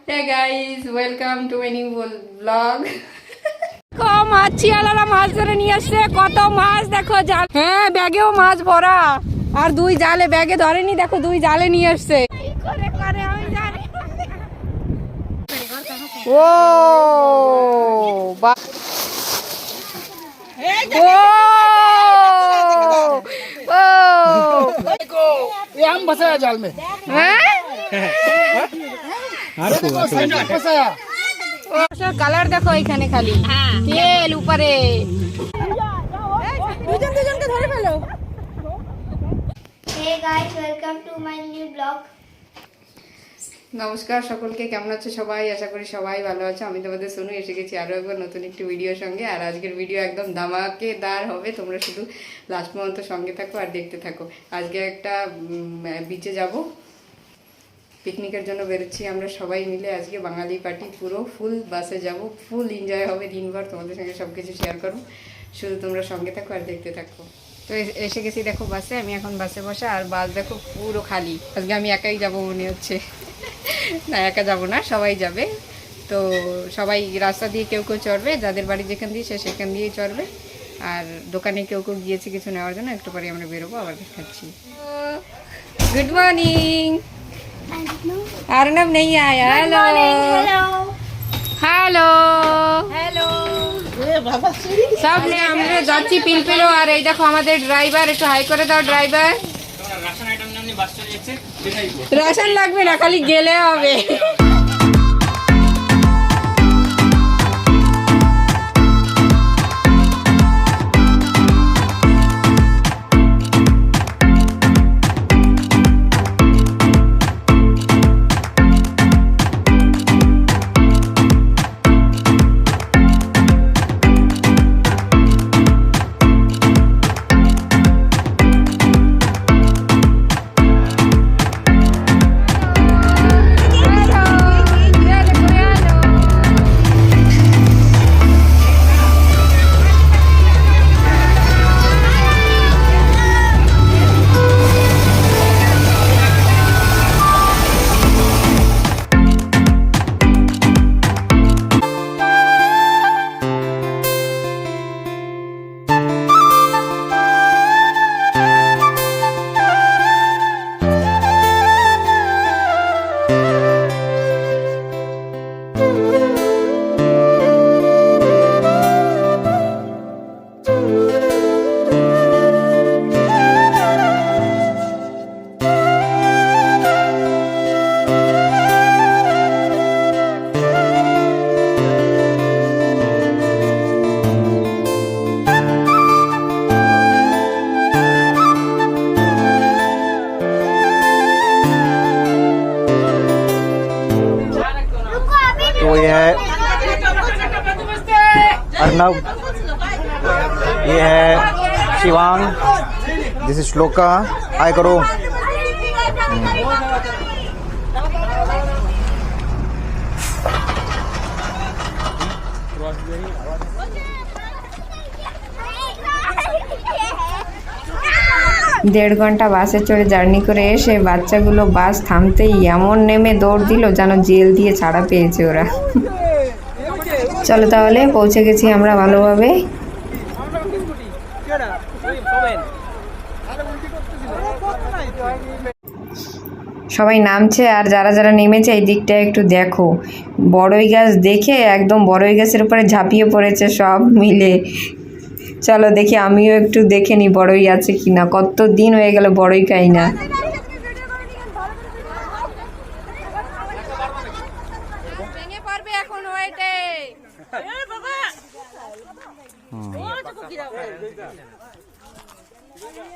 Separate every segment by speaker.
Speaker 1: Hey guys, welcome to a new vlog. মাছ চিয়ালারা মাছ ধরে নিয়ে আসছে কত মাছ দেখো জাল হ্যাঁ ব্যাগেও মাছ ভরা আর দুই জালে ব্যাগে ধরেনি দেখো দুই জালে নিয়ে আসছে ও বা ও ও
Speaker 2: ये हम फंसाया जाल में
Speaker 1: হ্যাঁ
Speaker 2: फंसाया
Speaker 1: কালার দেখো এখানে খালি। তেল উপরে।
Speaker 3: to my new vlog.
Speaker 1: নমস্কার সকলকে কেমন আছো সবাই? আশা করি সবাই ভালো আছো। আমি তোমাদের শুনু এসে গেছি আরও একবার নতুন একটি ভিডিওর সঙ্গে। আর আজকের ভিডিও একদম দামাকেদার হবে। তোমরা শুধু লাস্ট পর্যন্ত সঙ্গে থাকো আর দেখতে থাকো। আজকে একটা বিচে যাব। পিকনিকের জন্য বেরোচ্ছি, আমরা সবাই মিলে আজকে বাঙালি পার্টি পুরো ফুল বাসে যাব ফুল এনজয় হবে দিনভর, তোমাদের সঙ্গে সব কিছু শেয়ার করো শুধু তোমরা সঙ্গে থাকো আর দেখতে থাকো। তো এসে গেছি দেখো বাসে আমি এখন বাসে বসে, আর বাস দেখো পুরো খালি। আজকে আমি একাই যাব মনে হচ্ছে। না, একা যাব না, সবাই যাবে। তো সবাই রাস্তা দিয়ে কেউ কেউ চড়বে, যাদের বাড়ি যেখান দিয়ে সে সেখান দিয়েই চড়বে। আর দোকানে কেউ কেউ গিয়েছে কিছু নেওয়ার জন্য, একটু পরে আমরা বেরোবো, আবার দেখাচ্ছি। গুড মর্নিং अर्नब नहीं आया हेलो হ্যালো
Speaker 3: Hello.
Speaker 1: সব নিয়ে আমরা যাচ্ছি পিলপিলো আর এই দেখো আমাদের ড্রাইভার একটু হাই করে দাও ড্রাইভার রেশন লাগবে না খালি গেলে হবে
Speaker 4: श्लोका हाय करो
Speaker 1: দেড় ঘন্টা বাসে চড়ে জার্নি করে এসে বাচ্চাগুলো বাস থামতেই এমন নেমে দৌড় দিল যেন জেল দিয়ে ছাড়া পেয়েছে ওরা চলো তাহলে পৌঁছে গেছি আমরা ভালোভাবে সবাই নামছে আর যারা যারা নেমেছে এই দিকটা একটু দেখো। বড়ই গাছ দেখে একদম বড়ই গাছের উপরে ঝাঁপিয়ে পড়েছে সব মিলে। চলো দেখি, আমিও একটু দেখে নিই বড়ই আছে কি না কত দিন হয়ে গেল বড়ই খাই না।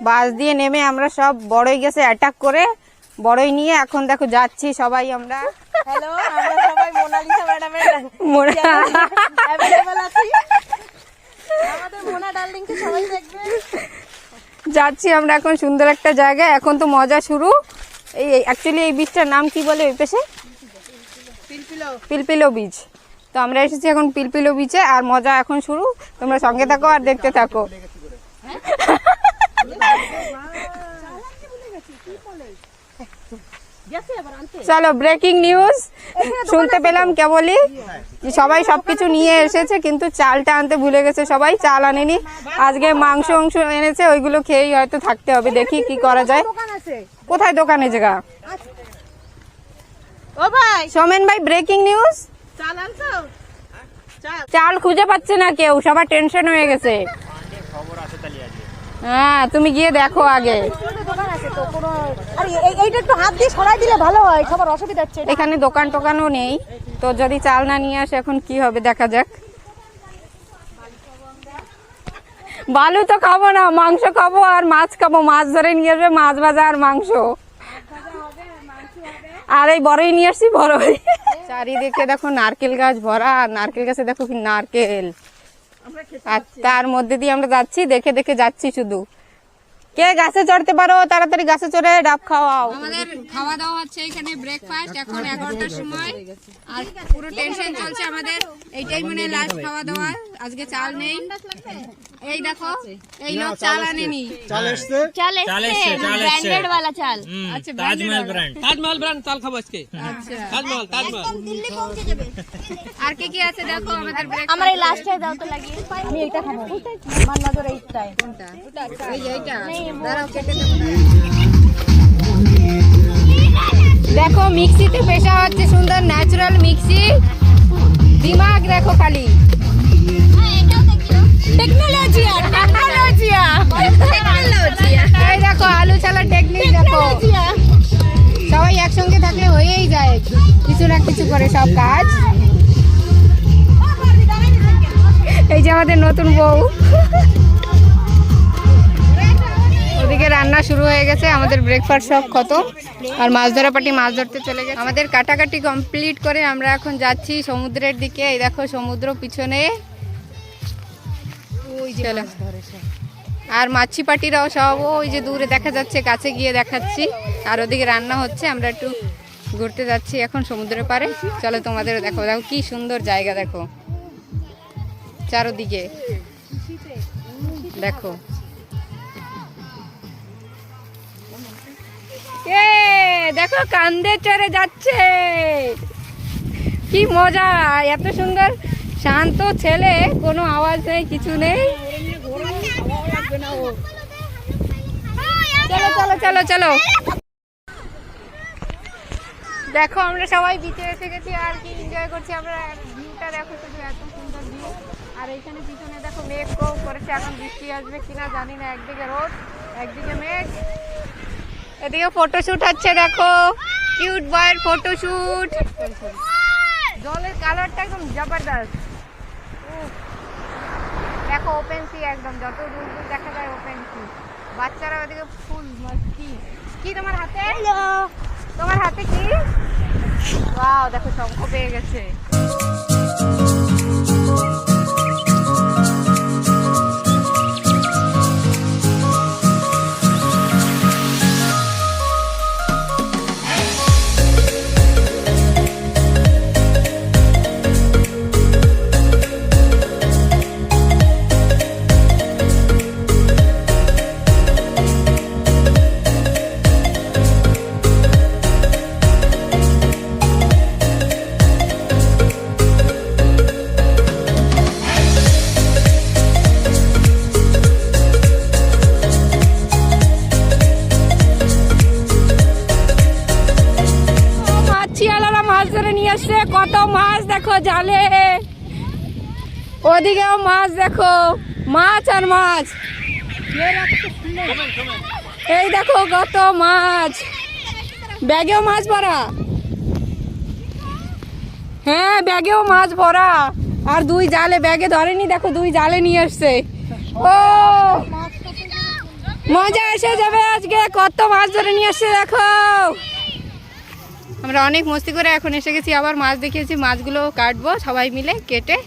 Speaker 1: বাস দিয়ে নেমে আমরা সব বড়ই গেছে অ্যাটাক করে বড়ই নিয়ে এখন দেখো যাচ্ছি সবাই আমরা।
Speaker 5: হ্যালো আমরা সবাই মোনালিসা ম্যাডামের অ্যাভেলেবল আছি। আমাদের মোনা ডার্লিংকে সবাই দেখবে।
Speaker 1: যাচ্ছি আমরা এখন সুন্দর একটা জায়গায়। এখন তো মজা শুরু। এই অ্যাকচুয়ালি এই বীজটার নাম কি বলে ওই পেশে? পিলপিলো বীজ তো আমরা এসেছি এখন পিলপিলো বিচে আর মজা এখন শুরু। তোমরা সঙ্গে থাকো আর দেখতে থাকো।
Speaker 5: গেছে আবার আনতে
Speaker 1: চলো ব্রেকিং নিউজ শুনতে পেলাম কেবলই। যে সবাই সবকিছু নিয়ে এসেছে কিন্তু চালটা আনতে ভুলে গেছে সবাই চাল আনেনি। আজকে মাংস অংশ এনেছে ওইগুলো খেয়েই হয়তো থাকতে হবে দেখি কি করা যায়। কোথায় দোকানে জায়গা?
Speaker 5: ও ভাই।
Speaker 1: সোমেন ভাই ব্রেকিং নিউজ
Speaker 5: চাল
Speaker 1: খুঁজে পাচ্ছে না কেউ সবার টেনশন হয়ে গেছে। হ্যাঁ তুমি গিয়ে দেখো আগে। এখানে দোকান টোকানও নেই। তো যদি চাল না নিয়ে আসে, এখন কি হবে? দেখা যাক। বালু তো খাব না, মাংস খাব আর মাছ খাব। মাছ ধরে নিয়ে আসবে, মাছ ভাজা আর মাংস। আর এই বড়ই নিয়ে আসছি, বড়ই। চারিদিকে দেখো নারকেল গাছ ভরা নারকেল গাছে দেখো নারকেল। আর তার মধ্যে দিয়ে আমরা যাচ্ছি দেখে দেখে যাচ্ছি শুধু। কে গাছে চড়তে পারো তাড়াতাড়ি গাছে চড়ে ডাব খাওয়াও। আমাদের খাওয়া দাওয়া হচ্ছে এখানে ব্রেকফাস্ট এখন এগারোটার সময়। আর পুরো টেনশন চলছে আমাদের। এইটাই মানে লাস্ট খাওয়া দাওয়া আজকে চাল নেই। এই দেখো এই লোক চাল আনেনি।
Speaker 3: চাল এসছে? ব্র্যান্ডেড वाला চাল
Speaker 1: আচ্ছা
Speaker 6: তাজমহল ব্র্যান্ড তাজমহল ব্র্যান্ড চাল খাব আজকে। তাজমহল তাজমহল।
Speaker 3: দিল্লি পৌঁছে যাবে।
Speaker 1: আর কি কি আছে দেখো আমাদের ব্রেক
Speaker 3: আমার এই লাস্টে দাও তো লাগিয়ে।
Speaker 5: আমি এইটা খাব। আমার নজর এইটাই।
Speaker 1: এই যে এইটা দেখো মিক্সিতে পেশা হচ্ছে সুন্দর ন্যাচারাল মিক্সি। দিমাগ দেখো খালি। টেকনোলজিয়া টেকনোলজিয়া টেকনোলজিয়া এই দেখো আলু ছালা টেকনিক দেখো। সবাই একসঙ্গে থাকলে হয়েই যায়। কিছু না কিছু করে সব কাজ। এই যে আমাদের নতুন বউ। রান্না শুরু হয়ে গেছে, আমাদের ব্রেকফাস্ট সব খতম। আর মাছ ধরা পাটি মাছ ধরতে চলে গেছে। আমাদের কাটাকাটি কমপ্লিট করে আমরা এখন যাচ্ছি সমুদ্রের দিকে। এই দেখো সমুদ্র পিছনে। আর মাছি পাটিরাও সব ওই যে দূরে দেখা যাচ্ছে, কাছে গিয়ে দেখাচ্ছি। আর ওদিকে রান্না হচ্ছে, আমরা একটু ঘুরতে যাচ্ছি এখন সমুদ্রের পারে চলো তোমাদের দেখো দেখো কি সুন্দর জায়গা দেখো। চারোদিকে। দেখো। এ, দেখো কান্দে চড়ে যাচ্ছে। কি মজা, এত সুন্দর। শান্ত ছেলে, কোনো আওয়াজ নেই, কিছু নেই। চলো চলো চলো চলো। দেখো, আমরা সবাই বিচে এসে গেছি, আর কি এনজয় করছি আমরা। ভিউটা দেখো, শুধু এত সুন্দর ভিউ আর এইখানে পিছনে দেখো মেঘ কো করেছে, এখন বৃষ্টি আসবে কিনা জানি না, একদিকে রোদ, একদিকে মেঘ। এদিকে ফটোশুট হচ্ছে দেখো। কিউট বয়ের ফটোশুট জলের কালারটা একদম জবরদস্ত। দেখো ওপেন সি একদম যত দূর দূর দেখা যায় ওপেন সি বাচ্চারা ওদিকে ফুল কি কি তোমার হাতে? তোমার হাতে কি? ওয়াও দেখো শঙ্খ পেয়ে গেছে। আসছে কত মাছ দেখো জালে। ওদিকেও মাছ দেখো, মাছ আর মাছ। এই দেখো কত মাছ। ব্যাগেও মাছ ভরা। হ্যাঁ ব্যাগেও মাছ ভরা। আর দুই জালে ব্যাগে ধরেনি, দেখো দুই জালে নিয়ে আসছে। ও, মজা এসে যাবে আজকে, কত মাছ ধরে নিয়ে আসছে দেখো। আমরা অনেক মস্তি করে এখন এসে গেছি, আবার মাছ দেখিয়েছি, মাছগুলো কাটবো সবাই মিলে কেটে,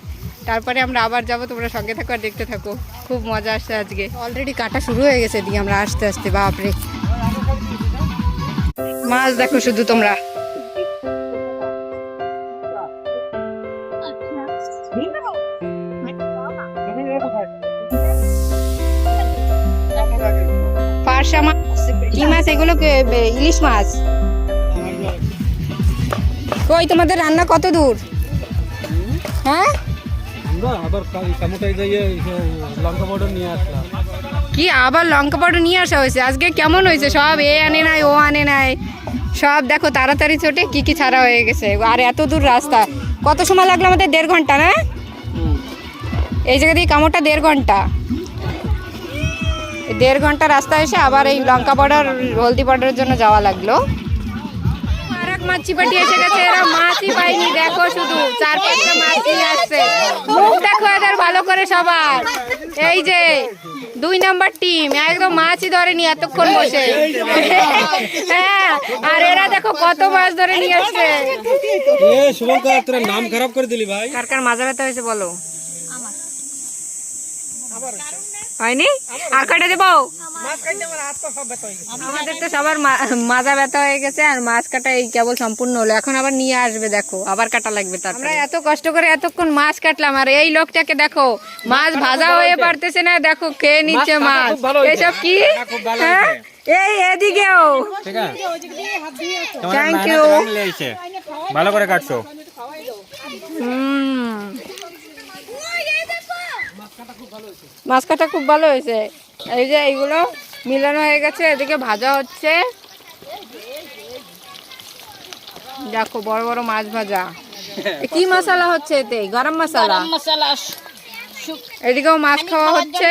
Speaker 1: তারপরে আমরা আবার যাব, তোমরা সঙ্গে থাকো আর দেখতে থাকো। খুব মজা আসছে আজকে। অলরেডি কাটা শুরু হয়ে গেছে দিয়ে আমরা আসতে আসতে, বাপরে। মাছ দেখো শুধু তোমরা। মাছ মাছ ইলিশ মাছ? কই তোমাদের রান্না কত দূর? হ্যাঁ? কি আবার লঙ্কা পাউডার নিয়ে আসা হয়েছে? আজকে কেমন হয়েছে? সব এ আনে নাই ও আনে নাই। সব দেখো তাড়াতাড়ি চটে কি কি ছাড়া হয়ে গেছে। আর এত দূর রাস্তা। কত সময় লাগল আমাদের দেড় ঘণ্টা না? এই জায়গা দিয়ে কামড়টা দেড় ঘণ্টা। দেড় ঘণ্টা রাস্তা এসে আবার এই লঙ্কা পাউডার হলদি পাউডারের জন্য যাওয়া লাগল। মাছি পাটি এসে গেছে এরা মাছই পাইনি দেখো শুধু চার পাঁচটা মাছ নিয়ে আসছে। মুখ দেখো এদের ভালো করে সবার। এই যে দুই নাম্বার টিম একদম মাছই ধরেনি এতক্ষণ বসে। হ্যাঁ আর এরা দেখো কত মাছ ধরে নিয়ে আসছে।
Speaker 6: শুভঙ্কর তোর নাম খারাপ করে দিলি ভাই।
Speaker 1: কার কার মাজা ব্যথা হয়েছে বলো। হয়নি? আর কয়টা দেবো? আমাদের তো সবার মা- মাজা ব্যথা হয়ে গেছে আর মাছ কাটা এই কেবল সম্পূর্ণ হলো। এখন আবার নিয়ে আসবে দেখো। আবার কাটা লাগবে তার আমরা এত কষ্ট করে এতক্ষণ মাছ কাটলাম আর এই লোকটাকে দেখো মাছ ভাজা হয়ে পারতেছে না দেখো খেয়ে নিচ্ছে মাছ। এসব কি? হ্যাঁ? এই এদিকেও। থ্যাংক ইউ
Speaker 6: ভালো করে কাটছো।
Speaker 1: হুম। মাছ কাটা খুব ভালো হয়েছে। এই যে এইগুলো মিলানো হয়ে গেছে এদিকে ভাজা হচ্ছে। দেখো বড় বড় মাছ ভাজা। কি মশলা হচ্ছে এতে? গরম মশলা?
Speaker 5: মশলা
Speaker 1: এদিকেও মাছ খাওয়া হচ্ছে।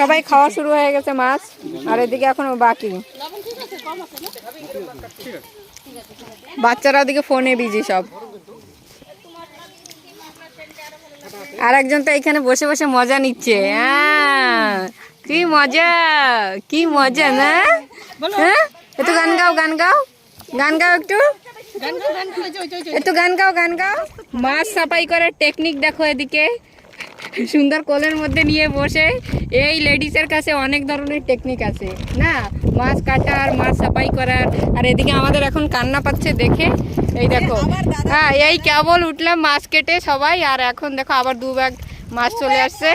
Speaker 1: সবাই খাওয়া শুরু হয়ে গেছে মাছ আর এদিকে এখনও বাকি। বাচ্চারা ওদিকে ফোনে বিজি সব। আর একজন তো এখানে বসে বসে মজা নিচ্ছে। হ্যাঁ কি মজা কি মজা না? হ্যাঁ? একটু গান গাও গান গাও। গান গাও একটু। একটু গান গাও গান গাও। মাছ সাফাই করার টেকনিক দেখো এদিকে। সুন্দর কোলের মধ্যে নিয়ে বসে এই লেডিসের কাছে অনেক ধরনের টেকনিক আছে না? মাছ কাটার মাছ সাফাই করার আর এদিকে আমাদের এখন কান্না পাচ্ছে দেখে। এই দেখো হ্যাঁ এই কেবল উঠলাম মাছ কেটে সবাই আর এখন দেখো আবার দু ব্যাগ মাছ চলে আসছে।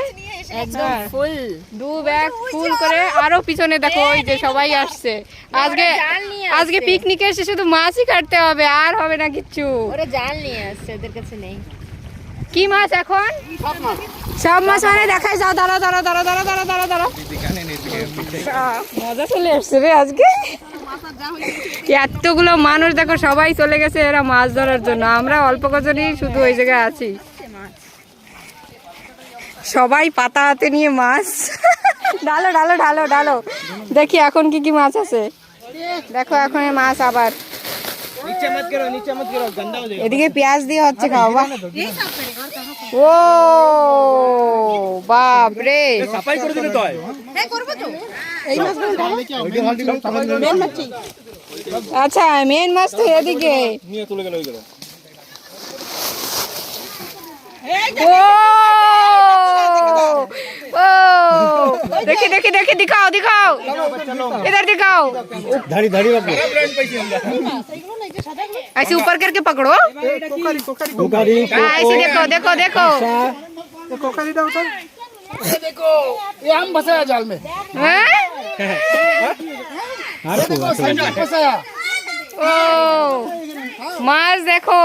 Speaker 1: একদম ফুল দু ব্যাগ ফুল করে আরও পিছনে দেখো ওই যে সবাই আসছে। আজকে আজকে পিকনিকে এসে শুধু মাছই কাটতে হবে আর হবে না কিচ্ছু।
Speaker 5: ওরা জাল নিয়ে আসছে ওদের কাছে নেই।
Speaker 1: কি মাছ এখন? সব মাছ মানে দেখাই যাও দাঁড়া দাঁড়া দাঁড়া দাঁড়া দাঁড়া দাঁড়া দাঁড়া মজা চলে এসছে রে আজকে। এতগুলো মানুষ দেখো সবাই চলে গেছে এরা মাছ ধরার জন্য। আমরা অল্প কজনই শুধু ওই জায়গায় আছি। সবাই পাতা হাতে নিয়ে মাছ। ঢালো ঢালো ঢালো ঢালো। দেখি এখন কি কি মাছ আছে। দেখো এখন এই মাছ আবার। এদিকে পেঁয়াজ দিয়ে হচ্ছে খাওয়া ও বাপ রে
Speaker 6: সাফাই করে দিলে তো
Speaker 1: আচ্ছা মেন মাছ তো এদিকে।
Speaker 6: নিয়ে তুলে গেল ওই গেল।
Speaker 1: ও देखिए देखिए देखिए दिखाओ दिखाओ। इधर दिखाओ।
Speaker 6: धड़ी धड़ी
Speaker 1: ऐसे ऊपर करके पकड़ो। हाँ, ऐसे देखो देखो देखो।
Speaker 2: देखो ये हम फंसाया जाल में। देखो
Speaker 1: ओ मार्स देखो।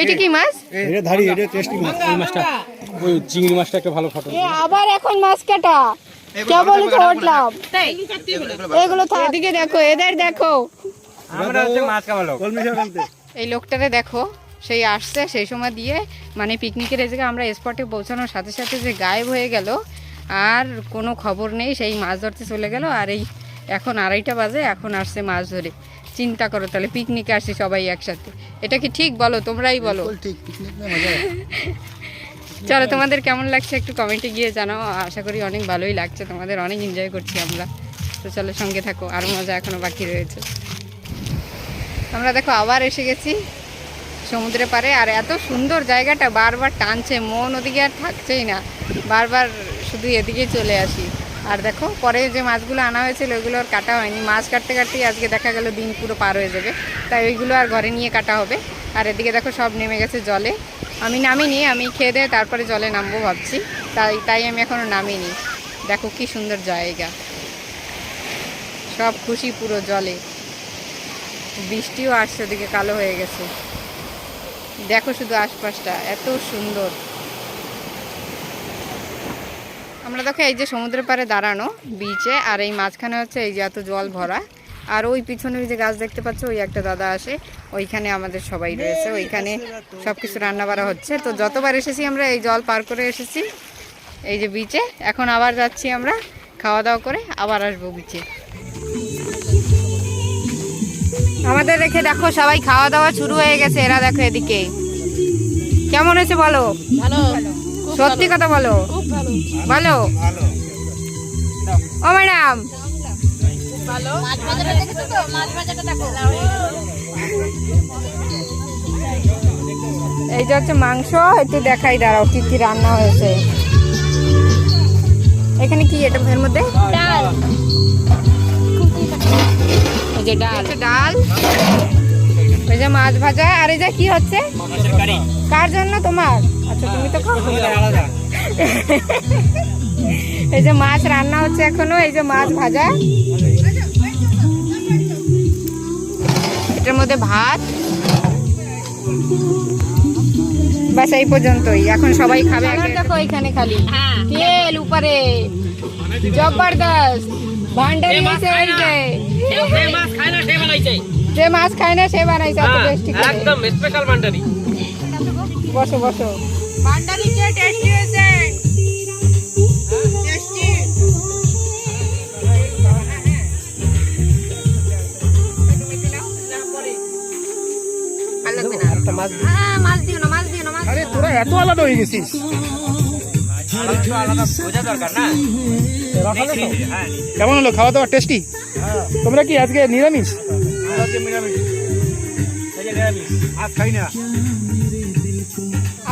Speaker 1: এটা কি মাছ?
Speaker 6: এটা ধাড়ি এটা টেস্টি মাছ। ওই মাছটা ওই চিংড়ি মাছটা একটা ভালো ফটো
Speaker 1: এ আবার এখন মাছ কাটা। কেবল তো উঠলাম। এগুলো থাক। এদিকে দেখো এদের দেখো।
Speaker 6: আমরা হচ্ছে মাছ কলমি
Speaker 1: এই লোকটারে দেখো সেই আসছে সেই সময় দিয়ে মানে পিকনিকের এই জায়গায় আমরা স্পটে পৌঁছানোর সাথে সাথে যে গায়েব হয়ে গেল আর কোনো খবর নেই সেই মাছ ধরতে চলে গেল আর এই এখন আড়াইটা বাজে এখন আসছে মাছ ধরে। চিন্তা করো তাহলে পিকনিকে আসি সবাই একসাথে। এটা কি ঠিক বলো? তোমরাই বলো। চলো তোমাদের কেমন লাগছে একটু কমেন্টে গিয়ে জানাও। আশা করি অনেক ভালোই লাগছে। তোমাদের অনেক এনজয় করছি আমরা। তো চলো সঙ্গে থাকো। আর মজা এখনও বাকি রয়েছে। আমরা দেখো আবার এসে গেছি সমুদ্রে পারে আর এত সুন্দর জায়গাটা বারবার টানছে। মন ওদিকে আর থাকছেই না। বারবার শুধু এদিকে চলে আসি। আর দেখো, পরে যে মাছগুলো আনা হয়েছিল, ওইগুলো আর কাটা হয়নি। মাছ কাটতে কাটতেই আজকে দেখা গেল দিন পুরো পার হয়ে যাবে। তাই ওইগুলো আর ঘরে নিয়ে কাটা হবে। আর এদিকে দেখো, সব নেমে গেছে জলে। আমি নামিনি, আমি খেয়ে দিয়ে তারপরে জলে নামবো ভাবছি। তাই তাই আমি এখনও নামিনি। দেখো কি সুন্দর জায়গা। সব খুশি পুরো জলে। বৃষ্টিও আসছে, ওদিকে কালো হয়ে গেছে। দেখো শুধু আশপাশটা, এত সুন্দর। আমরা দেখো এই যে সমুদ্রের পাড়ে দাঁড়ানো বিচে আর এই মাঝখানে হচ্ছে এই যে এত জল ভরা। আর ওই পিছনে ওই যে গাছ দেখতে পাচ্ছ, ওই একটা দাদা আসে, ওইখানে আমাদের সবাই রয়েছে, ওইখানে সব কিছু রান্না বাড়া হচ্ছে। তো যতবার এসেছি আমরা এই জল পার করে এসেছি এই যে বিচে এখন আবার যাচ্ছি আমরা খাওয়া দাওয়া করে, আবার আসব বিচে আমাদের রেখে দেখো সবাই খাওয়া দাওয়া শুরু হয়ে গেছে, এরা দেখো এদিকে। কেমন হয়েছে বলো?
Speaker 5: ভালো।
Speaker 1: সত্যি কথা বলো। ভালো। ও ম্যাডাম।
Speaker 5: ভালো। মাছ ভাজাটা দেখেছ তো? মাছ ভাজাটা দেখো।
Speaker 1: এই যে হচ্ছে মাংস একটু দেখাই দাঁড়াও কি কি রান্না হয়েছে। এখানে কি এটা এর মধ্যে?
Speaker 5: ডাল।
Speaker 1: এই যে ডাল। ডাল। এই যে মাছ ভাজা। আর এই যে কি হচ্ছে? কার জন্য তোমার? আচ্ছা তুমি তো খাও এই যে মাছ রান্না হচ্ছে এখনও এই যে মাছ ভাজা। এটার মধ্যে ভাত। বাস এই পর্যন্তই। এখন সবাই খাবে দেখো এখানে খালি। তেল উপরে। জবরদস্ত। ভান্ডারি হয়েছে যে মাছ খায় না সে বানাইছে। করে।
Speaker 6: একদম স্পেশাল ভান্ডারি।
Speaker 1: বসো বসো। ভান্ডারি কে টেস্টি হয়েছে টেস্টি হ্যাঁ, মাছ দিও না মাছ দিও না মাছ
Speaker 2: আরে তোরা এত আলাদা হয়ে গেছিস। কেমন হলো? খাওয়া দাওয়া টেস্টি তোমরা কি আজকে নিরামিষ?
Speaker 1: आप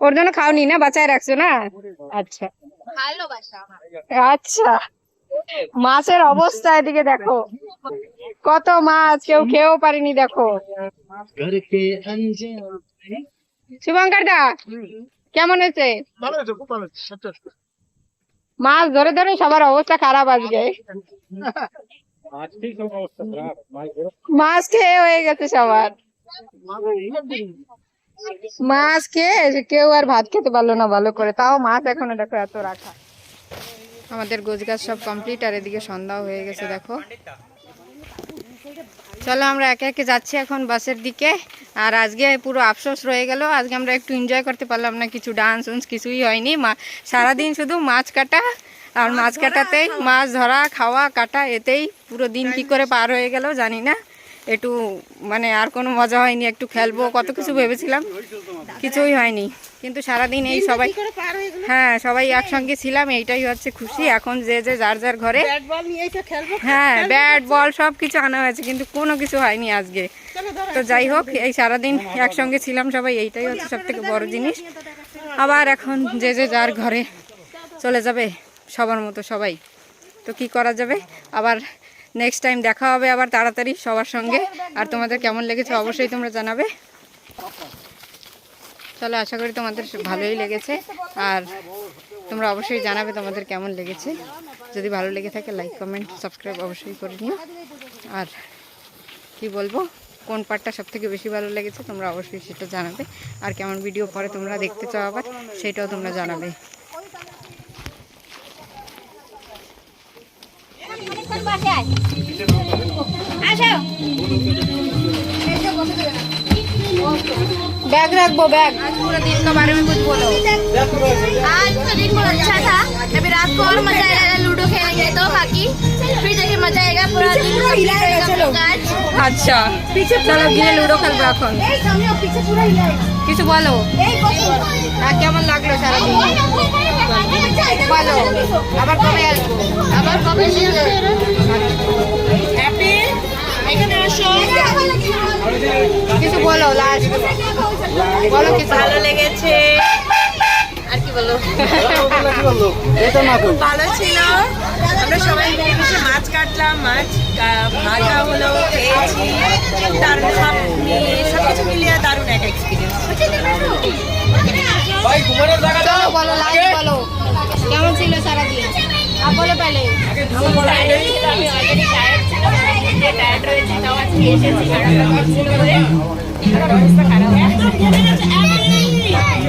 Speaker 1: ওর জন্য খাওনি না বাঁচায় রাখছো না? আচ্ছা। আচ্ছা। মাছের অবস্থা এদিকে দেখো। কত মাছ কেউ খেয়েও পারিনি দেখো। শুভঙ্কর দা কেমন হয়েছে। মাছ ধরে ধরে সবার অবস্থা খারাপ আজকে। মাছ খেয়ে হয়ে গেছে সবার। মাছ খেয়ে কেউ আর ভাত খেতে পারল না ভালো করে। তাও মাছ এখনও দেখো এত রাখা। আমাদের গোছগাছ সব কমপ্লিট আর এদিকে সন্ধ্যাও হয়ে গেছে, দেখো। চলো আমরা একে একে যাচ্ছি এখন বাসের দিকে। আর আজকে পুরো আফসোস রয়ে গেল। আজকে আমরা একটু এনজয় করতে পারলাম না, কিছু ডান্স উন্স কিছুই হয়নি। মা, সারাদিন শুধু মাছ কাটা আর মাছ কাটাতেই, মাছ ধরা, খাওয়া, কাটা, এতেই পুরো দিন কি করে পার হয়ে গেল জানি না। একটু মানে আর কোনো মজা হয়নি একটু খেলব কত কিছু ভেবেছিলাম কিছুই হয়নি। কিন্তু সারাদিন এই সবাই হ্যাঁ সবাই একসঙ্গে ছিলাম এইটাই হচ্ছে খুশি। এখন যে যে যার যার ঘরে হ্যাঁ ব্যাট বল সব কিছু আনা হয়েছে কিন্তু কোনো কিছু হয়নি আজকে। তো যাই হোক এই সারাদিন একসঙ্গে ছিলাম সবাই এইটাই হচ্ছে সব থেকে বড় জিনিস। আবার এখন যে যে যার ঘরে চলে যাবে সবার মতো সবাই। তো কি করা যাবে? আবার নেক্সট টাইম দেখা হবে আবার তাড়াতাড়ি সবার সঙ্গে। আর তোমাদের কেমন লেগেছে অবশ্যই তোমরা জানাবে। চলো, আশা করি তোমাদের ভালোই লেগেছে। আর তোমরা অবশ্যই জানাবে তোমাদের কেমন লেগেছে। যদি ভালো লেগে থাকে লাইক কমেন্ট সাবস্ক্রাইব অবশ্যই করে নিও। আর কি বলব, কোন পার্টটা সব থেকে বেশি ভালো লেগেছে তোমরা অবশ্যই সেটা জানাবে। আর কেমন ভিডিও পরে তোমরা দেখতে চাও আবার, সেটাও তোমরা জানাবে। बैग रख वो बैग आज पूरा दिन के बारे में कुछ बोलो
Speaker 3: आज तो दिन बहुत अच्छा था अभी रात को और मजा आएगा लूडो खेलेंगे तो बाकी फिर देखिए मजा आएगा पूरा दिन complete रहेगा हम लोग का आज
Speaker 1: আচ্ছা চলো গিয়ে লুডো খেলবো এখন কিছু বলো আর কেমন লাগলো সারাদিন বলো আবার কবে আসব?
Speaker 3: আবার কবে
Speaker 1: কিছু বলো লাস্ট বলো কিছু।
Speaker 5: ভালো লেগেছে। আর কি
Speaker 6: বলো?
Speaker 7: এটা
Speaker 3: ভালো ছিল। আমরা সবাই মিলেমিশে মাছ কাটলাম মাছ ভাজা হলো খেয়েছি। দারুণ সব মিলিয়ে সব কিছু মিলিয়ে দারুণ এক এক্সপিরিয়েন্স
Speaker 6: বলো লাস্ট বলো। কেমন ছিল সারাদিন? আর বলো পেলে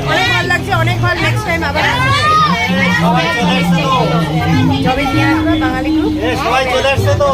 Speaker 3: অনেক ভালো লাগছে অনেক ভালো নেক্সট টাইম আবার
Speaker 6: বাঙালি গ্রুপ
Speaker 7: সবাই চলে এসছে তো?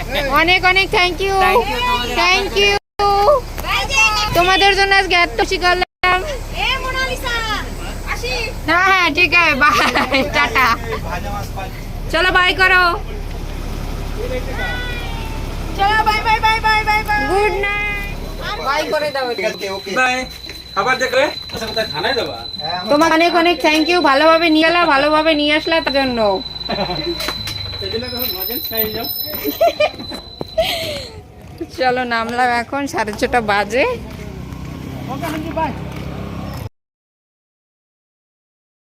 Speaker 1: অনেক অনেক থ্যাংক ইউ থ্যাংক ইউ তোমাদের জন্য আজকে এত খুশি করলাম। হ্যাঁ হ্যাঁ ঠিক আছে বাই টাটা। চলো বাই করো। চলো bye bye bye bye bye bye good night bye করে দাও
Speaker 8: খানায় দেবা
Speaker 1: তোমার অনেক অনেক থ্যাংক ইউ ভালোভাবে নিয়ে এলা ভালোভাবে নিয়ে আসলা তার জন্য। চলো নামলাম এখন সাড়ে ছটা বাজে।